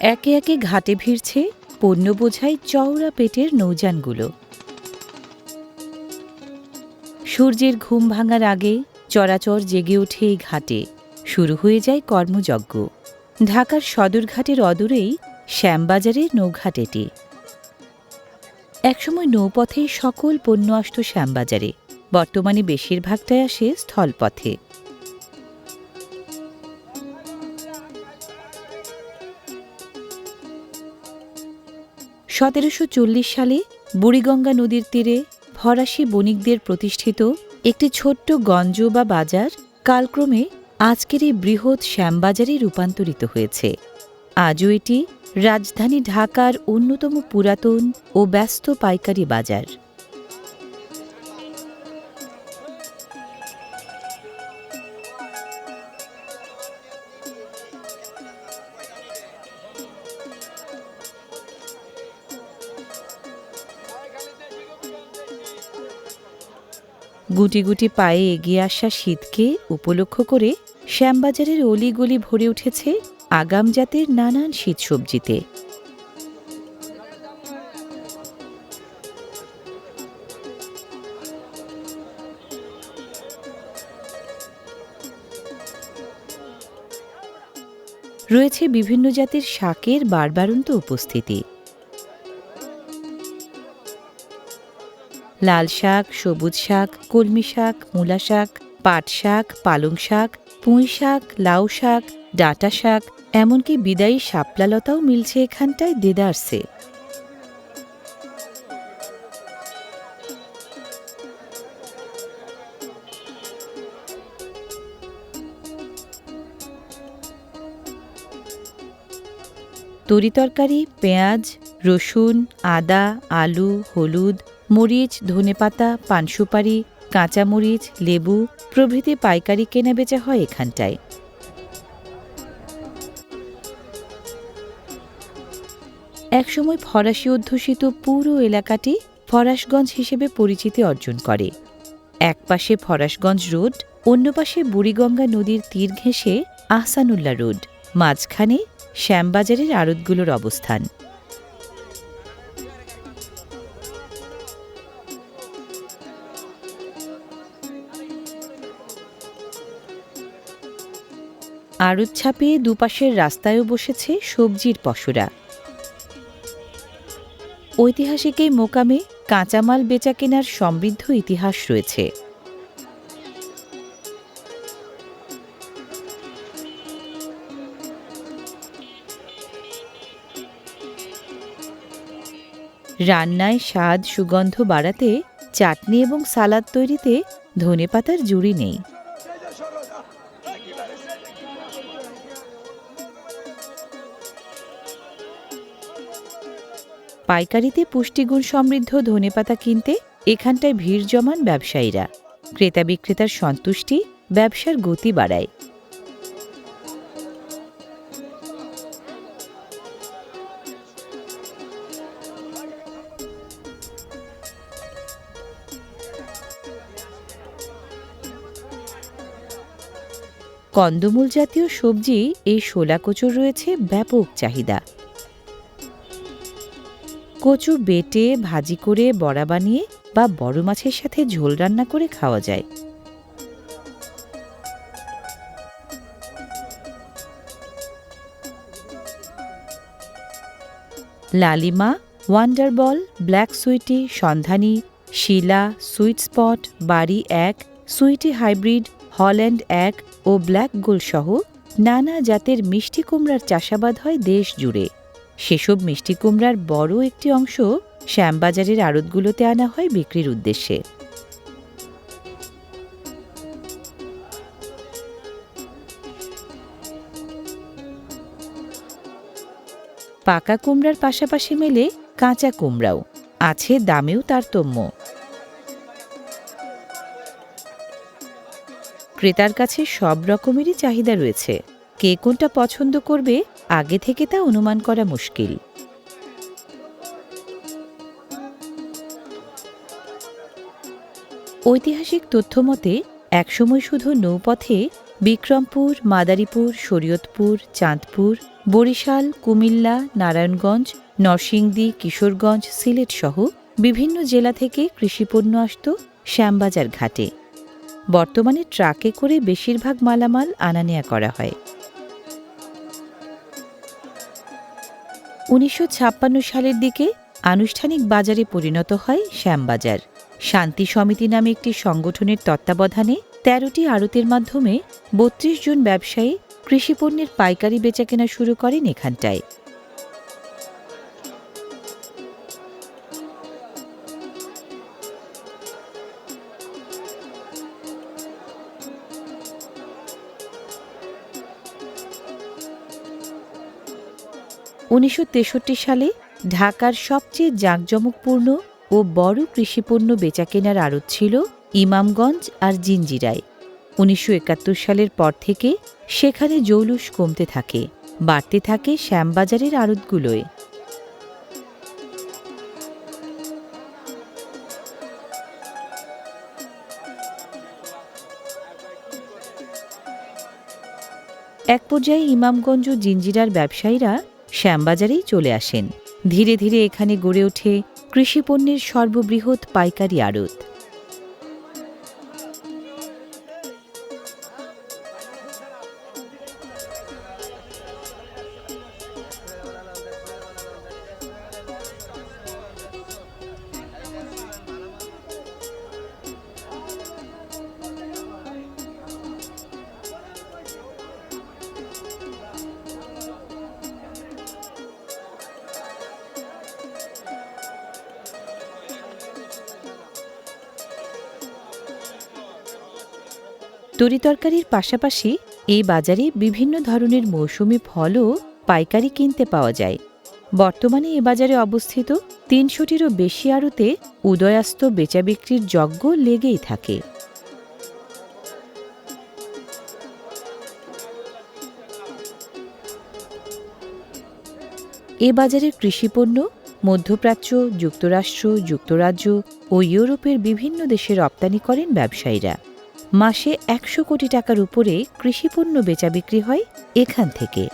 একে একে ঘাটে ভিড়ছে পণ্য বোঝাই চওড়া পেটের নৌযানগুলো। সূর্যের ঘুম ভাঙার আগে চরাচর জেগে ওঠে এই ঘাটে। শুরু হয়ে যায় কর্মযজ্ঞ। ঢাকার সদরঘাটের অদূরেই শ্যামবাজারের নৌঘাট এটি। একসময় নৌপথে সকল পণ্য আসত শ্যামবাজারে। বর্তমানে বেশিরভাগটাই আসে স্থলপথে। সতেরোশো চল্লিশ সালে বুড়িগঙ্গা নদীর তীরে ফরাসি বণিকদের প্রতিষ্ঠিত একটি ছোট্ট গঞ্জ বা বাজার কালক্রমে আজকের এই বৃহৎ শ্যামবাজারে রূপান্তরিত হয়েছে। আজও এটি রাজধানী ঢাকার অন্যতম পুরাতন ও ব্যস্ত পাইকারি বাজার। গুটি গুটি পায়ে এগিয়ে আসা শীতকে উপলক্ষ করে শ্যামবাজারের অলিগলি ভরে উঠেছে আগাম জাতের নানান শীত সবজিতে। রয়েছে বিভিন্ন জাতের শাকের বারবারন্ত উপস্থিতি। লাল শাক, সবুজ শাক, কলমি শাক, মূলা শাক, পাট শাক, পালং শাক, পুঁই শাক, লাউ শাক, ডাঁটা শাক, এমনকি বিদায়ী শাপলালতাও মিলছে এখানটায় দেদারসে তরিতরকারি পেঁয়াজ, রসুন, আদা, আলু, হলুদ মরিচ, ধনেপাতা, পানসুপারি, কাঁচামরিচ, লেবু প্রভৃতি পাইকারি কেনা বেচা হয় এখানটায়। একসময় ফরাসি অধ্যুষিত পুরো এলাকাটি ফরাসগঞ্জ হিসেবে পরিচিতি অর্জন করে। একপাশে ফরাসগঞ্জ রোড, অন্য পাশে বুড়িগঙ্গা নদীর তীর ঘেঁষে আহসানুল্লাহ রোড, মাঝখানে শ্যামবাজারের আড়তগুলোর অবস্থান। আড়ত ছাপিয়ে দুপাশের রাস্তায়ও বসেছে সবজির পশুরা। ঐতিহাসিক এই মোকামে কাঁচামাল বেচা কেনার সমৃদ্ধ ইতিহাস রয়েছে। রান্নায় স্বাদ, সুগন্ধ বাড়াতে চাটনি এবং সালাদ তৈরিতে ধনেপাতার জুড়ি নেই। পাইকারিতে পুষ্টিগুণ সমৃদ্ধ ধনেপাতা কিনতে এখানটায় ভিড় জমান ব্যবসায়ীরা। ক্রেতা বিক্রেতার সন্তুষ্টি, ব্যবসার গতি বাড়ায়। কন্দমূল জাতীয় সবজি এই শোলা কচুর রয়েছে ব্যাপক চাহিদা। কচু বেটে, ভাজি করে, বড়া বানিয়ে বা বড় মাছের সাথে ঝোল রান্না করে খাওয়া যায়। লালিমা ওয়ান্ডারবল ব্ল্যাক সুইটি সন্ধানী, শিলা সুইট স্পট বাড়ি এক সুইটি হাইব্রিড হল্যান্ড এক ও ব্ল্যাক গোল সহ নানা জাতের মিষ্টি কুমড়ার চাষাবাদ হয় দেশ জুড়ে সেসব মিষ্টি কুমড়ার বড় একটি অংশ শ্যামবাজারের আড়তগুলোতে আনা হয় বিক্রির উদ্দেশ্যে। পাকা কুমড়ার পাশাপাশি মেলে কাঁচা কুমড়াও। আছে দামেও তারতম্য। ক্রেতার কাছে সব রকমেরই চাহিদা রয়েছে। কে কোনটা পছন্দ করবে, আগে থেকে তা অনুমান করা মুশকিল। ঐতিহাসিক তথ্য মতে, একসময় শুধু নৌপথে বিক্রমপুর, মাদারীপুর, শরীয়তপুর, চাঁদপুর, বরিশাল, কুমিল্লা, নারায়ণগঞ্জ, নরসিংদী, কিশোরগঞ্জ সিলেট সহ বিভিন্ন জেলা থেকে কৃষিপণ্য আসত শ্যামবাজার ঘাটে। বর্তমানে ট্রাকে করে বেশিরভাগ মালামাল আনা নেয়া করা হয়। উনিশশো ছাপ্পান্ন সালের দিকে আনুষ্ঠানিক বাজারে পরিণত হয় শ্যামবাজার। শান্তি সমিতি নামে একটি সংগঠনের তত্ত্বাবধানে তেরোটি আড়তের মাধ্যমে বত্রিশ জন ব্যবসায়ী কৃষিপণ্যের পাইকারি বেচাকেনা শুরু করেন এখানটায়। উনিশশো তেষট্টি সালে ঢাকার সবচেয়ে জাঁকজমকপূর্ণ ও বড় কৃষিপণ্য বেচাকেনার আড়ত ছিল ইমামগঞ্জ আর জিঞ্জিরায়। উনিশশো একাত্তর সালের পর থেকে সেখানে জৌলুস কমতে থাকে, বাড়তে থাকে শ্যামবাজারের আড়তগুলোয়। এক পর্যায়ে ইমামগঞ্জ ও জিঞ্জিরার ব্যবসায়ীরা শ্যামবাজারেই চলে আসেন। ধীরে ধীরে এখানে গড়ে ওঠে কৃষিপণ্যের সর্ববৃহৎ পাইকারি আড়ত। তরিতরকারির পাশাপাশি এই বাজারে বিভিন্ন ধরনের মৌসুমি ফলও পাইকারি কিনতে পাওয়া যায়। বর্তমানে এ বাজারে অবস্থিত তিনশোটিরও বেশি আড়তে উদয়াস্ত বেচা বিক্রির যজ্ঞ লেগেই থাকে। এ বাজারের কৃষিপণ্য, মধ্যপ্রাচ্য, যুক্তরাষ্ট্র, যুক্তরাজ্য ও ইউরোপের বিভিন্ন দেশে রপ্তানি করেন ব্যবসায়ীরা। মাসে একশো কোটি টাকার উপরে কৃষিপণ্য বেচা বিক্রি হয় এখান থেকে।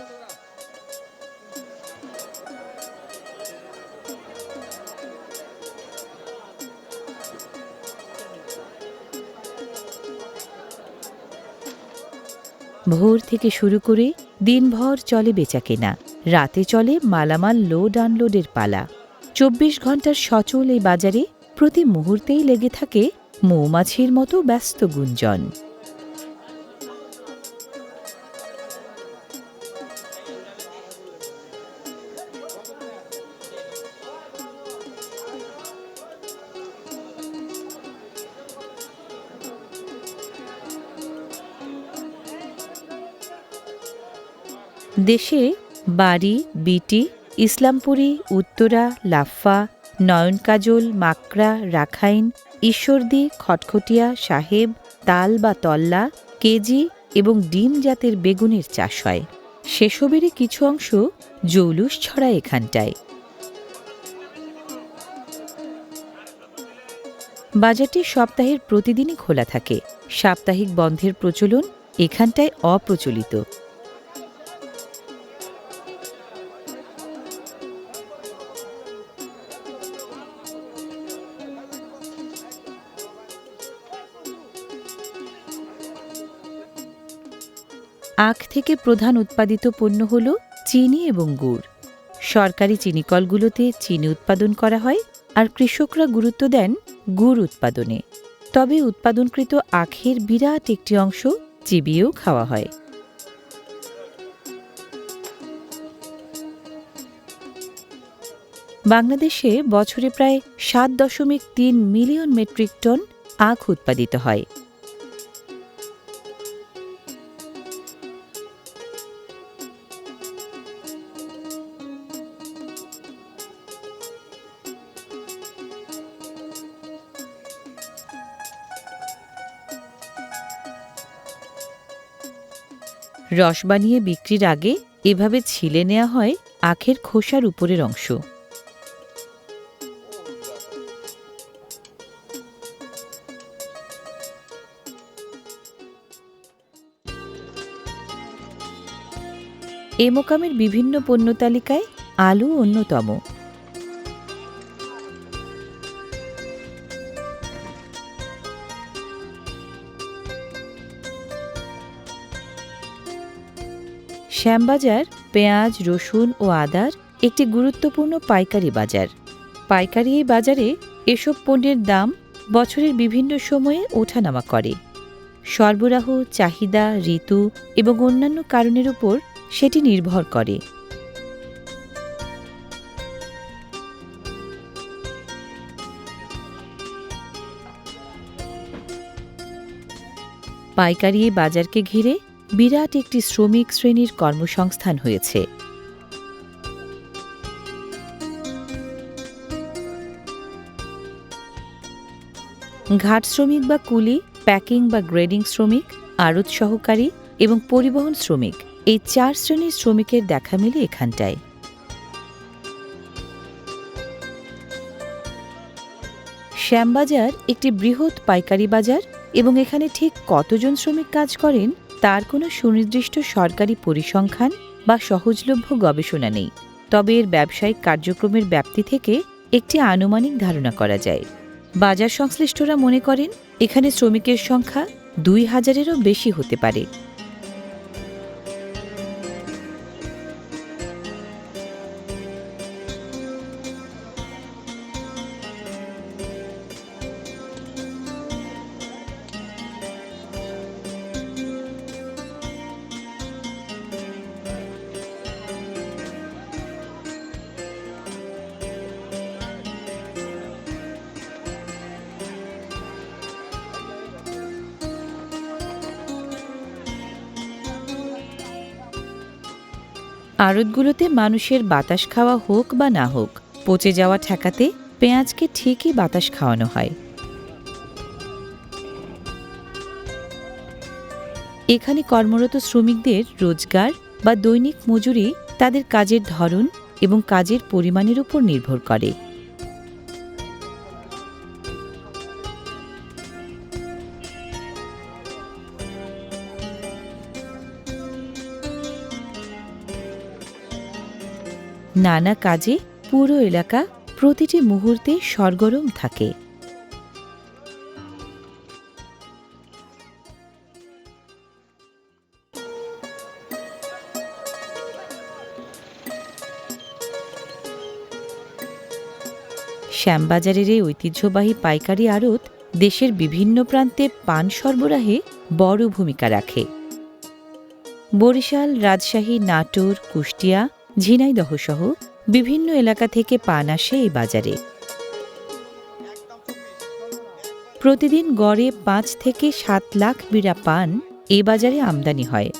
ভোর থেকে শুরু করে দিনভর চলে বেচা কেনা। রাতে চলে মালামাল লোড আনলোডের পালা। চব্বিশ ঘণ্টার সচল এই বাজারে প্রতি মুহূর্তেই লেগে থাকে মৌমাছির মতো ব্যস্ত গুঞ্জন। দেশে বাড়ি বিটি ইসলামপুরী উত্তরা লাফা নয়নকাজল মাকড়া রাখাইন ঈশ্বরদী, খটখটিয়া, সাহেব, তাল বা তল্লা, কেজি এবং ডিম জাতের বেগুনের চাষ হয়। সেসবেরই কিছু অংশ জৌলুস ছড়া এখানটায়। বাজারটি সপ্তাহের প্রতিদিনই খোলা থাকে। সাপ্তাহিক বন্ধের প্রচলন এখানটায় অপ্রচলিত। আখ থেকে প্রধান উৎপাদিত পণ্য হল চিনি এবং গুড়। সরকারি চিনিকলগুলোতে চিনি উৎপাদন করা হয় আর কৃষকরা গুরুত্ব দেন গুড় উৎপাদনে। তবে উৎপাদনকৃত আখের বিরাট একটি অংশ চিবিয়েও খাওয়া হয়। বাংলাদেশে বছরে প্রায় সাত দশমিক তিন মিলিয়ন মেট্রিক টন আখ উৎপাদিত হয়। রস বানিয়ে বিক্রির আগে এভাবে ছিলে নেওয়া হয় আখের খোসার উপরের অংশ। এ মোকামের বিভিন্ন পণ্য তালিকায় আলু অন্যতম। শ্যামবাজার, পেঁয়াজ, রসুন ও আদার একটি গুরুত্বপূর্ণ পাইকারি বাজার। পাইকারি এই বাজারে এসব পণ্যের দাম বছরের বিভিন্ন সময়ে ওঠানামা করে। সরবরাহ, চাহিদা, ঋতু এবং অন্যান্য কারণের উপর সেটি নির্ভর করে। পাইকারি বাজারকে ঘিরে বিরাট একটি শ্রমিক শ্রেণির কর্মসংস্থান হয়েছে। ঘাট শ্রমিক বা কুলি, প্যাকিং বা গ্রেডিং শ্রমিক, আড়ত সহকারী এবং পরিবহন শ্রমিক এই চার শ্রেণির শ্রমিকের দেখা মেলে এখানটায়। শ্যামবাজার একটি বৃহৎ পাইকারি বাজার এবং এখানে ঠিক কতজন শ্রমিক কাজ করেন তার কোনো সুনির্দিষ্ট সরকারি পরিসংখ্যান বা সহজলভ্য গবেষণা নেই। তবে এর ব্যবসায়িক কার্যক্রমের ব্যাপ্তি থেকে একটি আনুমানিক ধারণা করা যায়। বাজার সংশ্লিষ্টরা মনে করেন, এখানে শ্রমিকের সংখ্যা দুই হাজারেরও বেশি হতে পারে। আড়তগুলোতে মানুষের বাতাস খাওয়া হোক বা না হোক, পচে যাওয়া ঠেকাতে পেঁয়াজকে ঠিকই বাতাস খাওয়ানো হয়। এখানে কর্মরত শ্রমিকদের রোজগার বা দৈনিক মজুরি তাদের কাজের ধরন এবং কাজের পরিমাণের উপর নির্ভর করে। নানা কাজে পুরো এলাকা প্রতিটি মুহূর্তে সরগরম থাকে। শ্যামবাজারের এই ঐতিহ্যবাহী পাইকারি আড়ত দেশের বিভিন্ন প্রান্তে পান সরবরাহে বড় ভূমিকা রাখে। বরিশাল, রাজশাহী, নাটোর, কুষ্টিয়া ঝিনাইদহ সহ বিভিন্ন এলাকা থেকে পান আসে এই বাজারে। প্রতিদিন গড়ে পাঁচ থেকে সাত লাখ বিড়া পান এ বাজারে আমদানি হয়।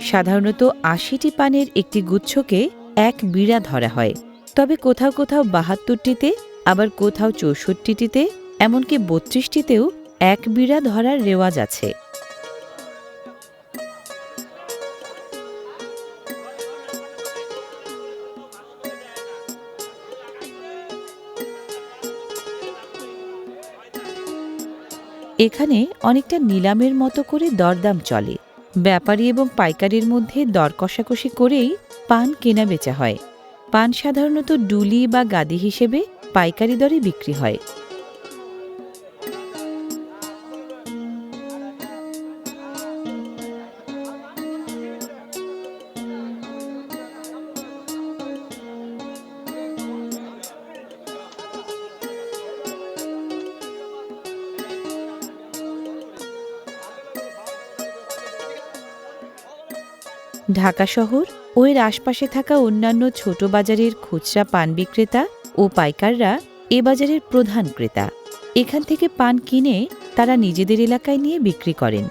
সাধারণত আশিটি পানের একটি গুচ্ছকে এক বিড়া ধরা হয়। তবে কোথাও কোথাও বাহাত্তরটিতে, আবার কোথাও চৌষট্টিটিতে, এমনকি বত্রিশটিতেও এক বিড়া ধরার রেওয়াজ আছে। এখানে অনেকটা নিলামের মতো করে দরদাম চলে। ব্যাপারী এবং পাইকারির মধ্যে দর কষাকষি করেই পান কেনা বেচা হয়। পান সাধারণত ডুলি বা গাদি হিসেবে পাইকারি দরে বিক্রি হয়। ঢাকা শহর ও এর আশপাশে থাকা অন্যান্য ছোট বাজারের খুচরা পান বিক্রেতা ও পাইকাররা এ বাজারের প্রধান ক্রেতা। এখান থেকে পান কিনে তারা নিজেদের এলাকায় নিয়ে বিক্রি করেন।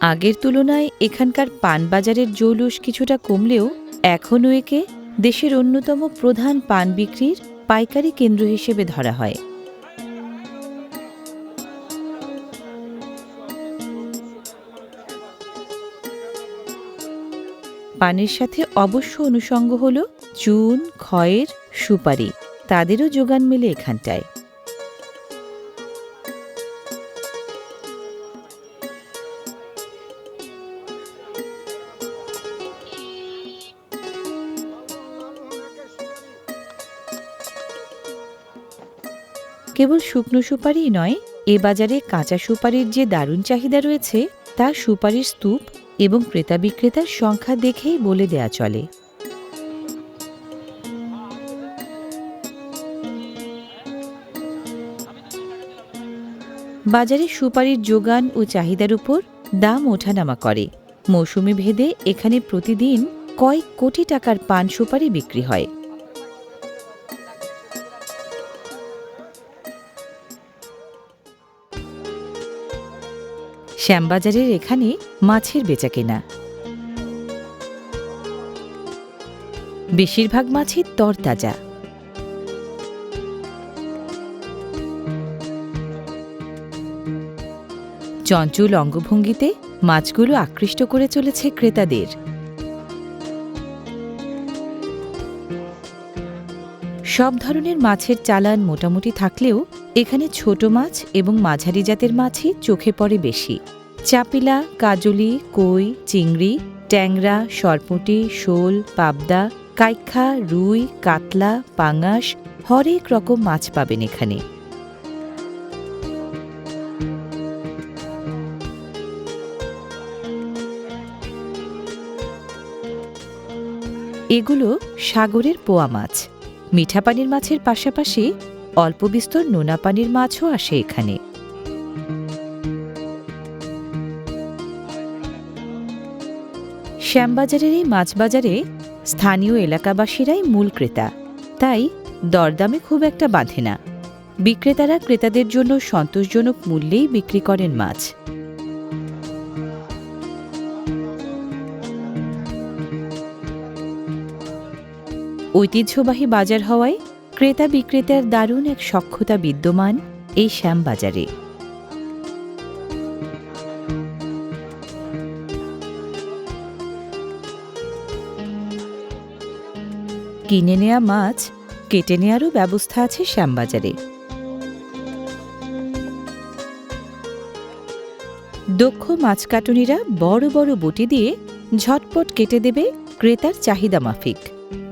আগের তুলনায় এখানকার পান বাজারের জৌলুস কিছুটা কমলেও এখনও একে দেশের অন্যতম প্রধান পান বিক্রির পাইকারি কেন্দ্র হিসেবে ধরা হয়। পানের সাথে অবশ্য অনুষঙ্গ হল চুন, খয়ের, সুপারি, তাদেরও যোগান মেলে এখানটায়। কেবল শুকনো সুপারিই নয়, এ বাজারে কাঁচা সুপারির যে দারুণ চাহিদা রয়েছে, তা সুপারির স্তূপ এবং ক্রেতা বিক্রেতার সংখ্যা দেখেই বলে দেয়া চলে। বাজারে সুপারির যোগান ও চাহিদার উপর দাম ওঠানামা করে। মৌসুমি ভেদে এখানে প্রতিদিন কয়েক কোটি টাকার পান সুপারি বিক্রি হয়। শ্যামবাজারের এখানে মাছের বেচাকেনা বেশিরভাগ মাছই তরতাজা। চঞ্চল অঙ্গভঙ্গিতে মাছগুলো আকৃষ্ট করে চলেছে ক্রেতাদের। সব ধরনের মাছের চালান মোটামুটি থাকলেও এখানে ছোট মাছ এবং মাঝারি জাতের মাছই চোখে পড়ে বেশি। চাপিলা, কাজলি, কই, চিংড়ি, ট্যাংরা, সরপুঁটি, শোল, পাবদা, কাইখা, রুই, কাতলা, পাঙাশ, হরেক রকম মাছ পাবেন এখানে। এগুলো সাগরের পোয়া মাছ। মিঠা পানির মাছের পাশাপাশি অল্প বিস্তর নোনা পানির মাছও আসে এখানে। শ্যামবাজারের এই মাছ বাজারে স্থানীয় এলাকাবাসীরাই মূল ক্রেতা। তাই দরদামে খুব একটা বাঁধে না। বিক্রেতারা ক্রেতাদের জন্য সন্তোষজনক মূল্যেই বিক্রি করেন মাছ। ঐতিহ্যবাহী বাজার হওয়ায় ক্রেতা বিক্রেতার দারুণ এক সক্ষতা বিদ্যমান এই শ্যামবাজারে। কিনে নেয়া মাছ, কেটে নেয়ারও ব্যবস্থা আছে শ্যামবাজারে। দক্ষ মাছ কাটুনিরা বড় বড় বটি দিয়ে ঝটপট কেটে দেবে ক্রেতার চাহিদা মাফিক।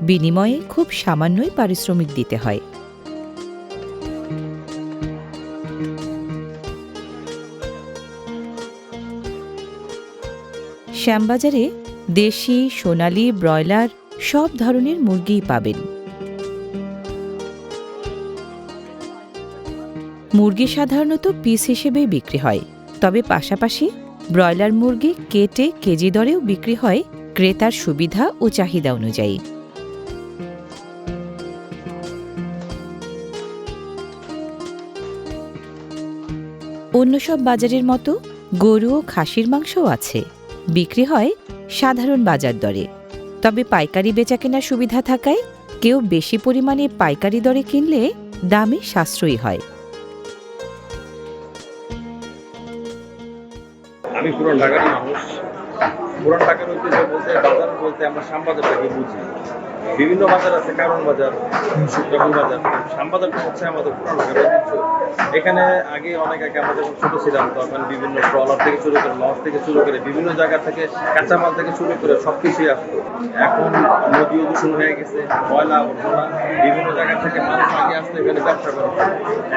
বিনিময়ে খুব সামান্যই পারিশ্রমিক দিতে হয়। শ্যামবাজারে দেশি, সোনালি, ব্রয়লার সব ধরনের মুরগিই পাবেন। মুরগি সাধারণত পিস হিসেবেই বিক্রি হয়। তবে পাশাপাশি ব্রয়লার মুরগি কেটে কেজি দরেও বিক্রি হয় ক্রেতার সুবিধা ও চাহিদা অনুযায়ী। অন্য সব বাজারের মতো গরু ও খাসির মাংসও আছে। বিক্রি হয় সাধারণ বাজার দরে। তবে পাইকারি বেচা কেনার সুবিধা থাকায় কেউ বেশি পরিমাণে পাইকারি দরে কিনলে দামে সাশ্রয়ী হয়। আমি পুরান ঢাকার মানুষ। পুরান ঢাকার ঐতিহ্য বলতে, বাজার বলতে, আমরা শ্যামবাজারটাকে বুঝি? বিভিন্ন বাজার আছে, কারণ বাজার শুক্রবার বাজার শ্যামবাজারটা হচ্ছে আমাদের ঢাকার ঐতিহ্য এখানে আগে অনেক আগে আমরা যখন ছোট ছিলাম, তখন বিভিন্ন ট্রলার থেকে শুরু করে লঞ্চ থেকে শুরু করে বিভিন্ন জায়গা থেকে কাঁচামাল থেকে শুরু করে সব কিছুই আসতো। এখন নদীও দূষণ হয়ে গেছে ময়লা আবর্জনা বিভিন্ন জায়গা থেকে মানুষ আগে আসতো এখানে ব্যবসা করে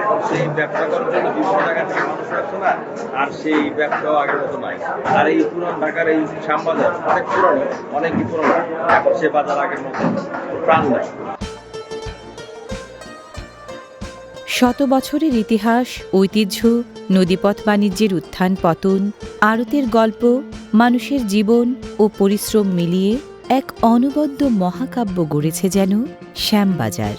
এখন সেই ব্যবসা করার জন্য বিভিন্ন জায়গা থেকে মানুষ আসছে না, আর সেই ব্যবসাও আগের মতো নাই। আর এই পুরান ঢাকার এই শ্যামবাজার, অনেক পুরনো, অনেকই পুরনো। এখন সে বাজার আগের মতো শত বছরের ইতিহাস, ঐতিহ্য, নদীপথ বাণিজ্যের উত্থান পতন আরতের গল্প, মানুষের জীবন ও পরিশ্রম মিলিয়ে এক অনবদ্য মহাকাব্য গড়েছে যেন শ্যামবাজার।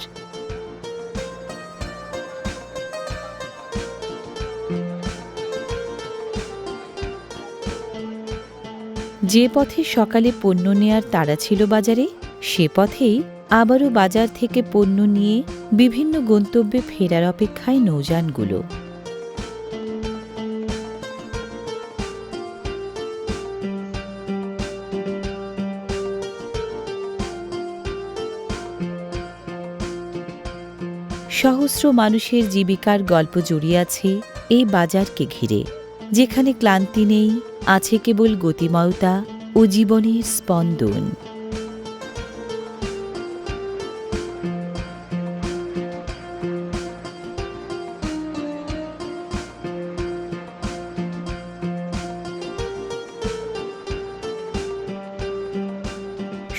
যে পথে সকালে পণ্য নেয়ার তাড়া ছিল বাজারে সে পথেই আবারও বাজার থেকে পণ্য নিয়ে বিভিন্ন গন্তব্যে ফেরার অপেক্ষায় নৌযানগুলো। সহস্র মানুষের জীবিকার গল্প জড়িয়ে আছে এই বাজারকে ঘিরে, যেখানে ক্লান্তি নেই, আছে কেবল গতিময়তা ও জীবনের স্পন্দন।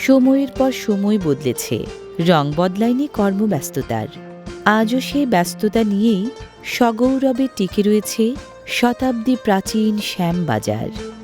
সময়ের পর সময় বদলেছে। রং বদলায়নি কর্মব্যস্ততার। আজও সেই ব্যস্ততা নিয়েই সগৌরবে টিকে রয়েছে শতাব্দী প্রাচীন শ্যামবাজার।